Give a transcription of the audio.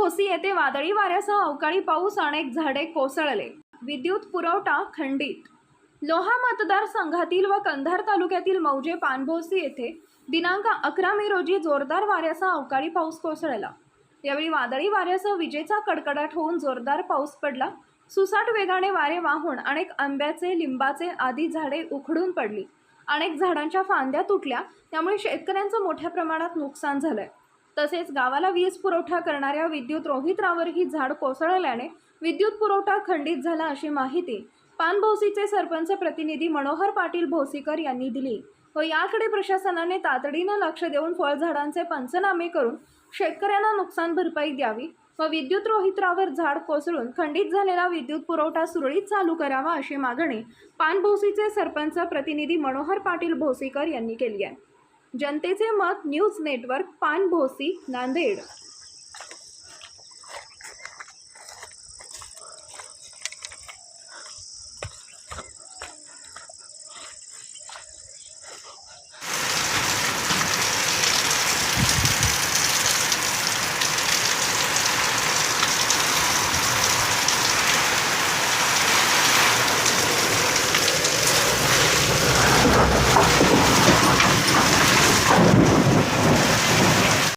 पाणभोसी येथे वादळी वाऱ्यासह अवकाळी पाऊस अनेक झाडे कोसळले. विद्युत पुरवठा खंडित. लोहा मतदारसंघातील व कंधार तालुक्यातील मौजे पानभोसी येथे दिनांक अकरा मे रोजी जोरदार वाऱ्यासह अवकाळी पाऊस कोसळला. यावेळी वादळी वाऱ्यासह विजेचा कडकडाट होऊन जोरदार पाऊस पडला. सुसाट वेगाने वारे वाहून अनेक आंब्याचे लिंबाचे आदी झाडे उखडून पडली. अनेक झाडांच्या फांद्या तुटल्या. त्यामुळे शेतकऱ्यांचं मोठ्या प्रमाणात नुकसान झालंय. तसेच गावाला वीज पुरवठा करणाऱ्या विद्युत रोहित्रावर ही झाड कोसळल्याने विद्युत पुरवठा खंडित झाला अशी माहिती पानभोसीचे सरपंच प्रतिनिधी मनोहर पाटील भोसीकर यांनी दिली. व याकडे प्रशासनाने तातडीनं लक्ष देऊन फळझाडांचे पंचनामे करून शेतकऱ्यांना नुकसान भरपाई द्यावी व विद्युत रोहित्रावर झाड कोसळून खंडित झालेला विद्युत पुरवठा सुरळीत चालू करावा अशी मागणी पानभोसीचे सरपंच प्रतिनिधी मनोहर पाटील भोसीकर यांनी केली आहे. जनतेचे मत न्यूज नेटवर्क पानभोसी नांदेड.